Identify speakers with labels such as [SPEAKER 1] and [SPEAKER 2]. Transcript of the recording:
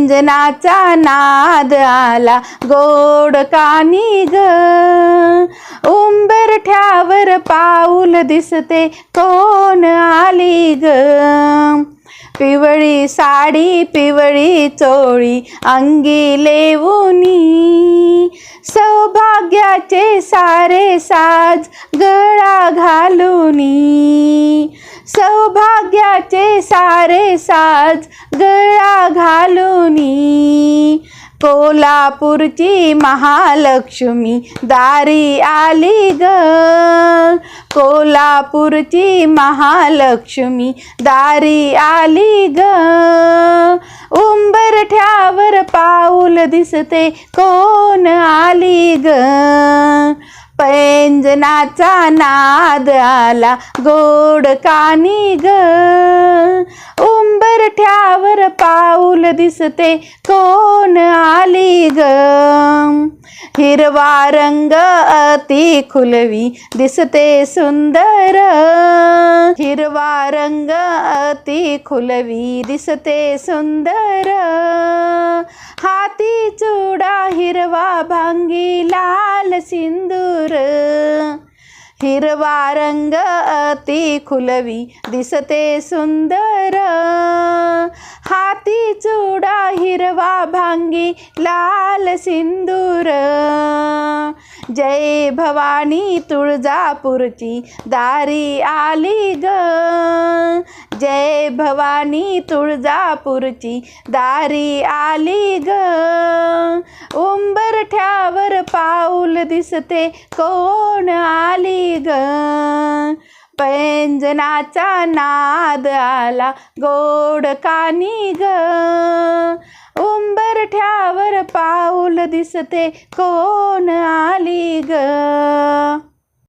[SPEAKER 1] पैंजनाचा नाद आला गोड कानी ग उंबरठ्यावर पाऊल दिसते कोण आली ग? पिवळी साडी पिवळी चोळी अंगी लेवुनी. सौभाग्याचे सारे साज गळा घालुनी. सौभाग्याचे सारे साज गळा घालून. कोल्हापूरची महालक्ष्मी दारी आली ग. कोल्हापूरची महालक्ष्मी दारी आली ग. उंबरठ्यावर पाऊल दिसते कोण आली ग? पैंजनाचा नाद आला गोड कानी ग. उंबरठ्यावर पाऊल दिसते कोण आली ग? हिरवा रंग अति खुलवी दिसते सुंदर. हिरवा रंग अति खुलवी दिसते सुंदर. हाती चुडा हिरवा भांगी लाल सिंदूर. हिरवा रंग अति खुलवी दिसते सुंदर. हाती चुडा हिरवा भांगी लाल सिंदूर. जय भवानी तुळजापूरची दारी आली ग. जय भवानी तुळजापूरची दारी आली ग. उंबरठ्यावर पाऊल दिसते कोण आली ग? पैंजनाचा नाद आला गोड कानी ग उंबरठ्यावर पाऊल दिसते कोण आली ग?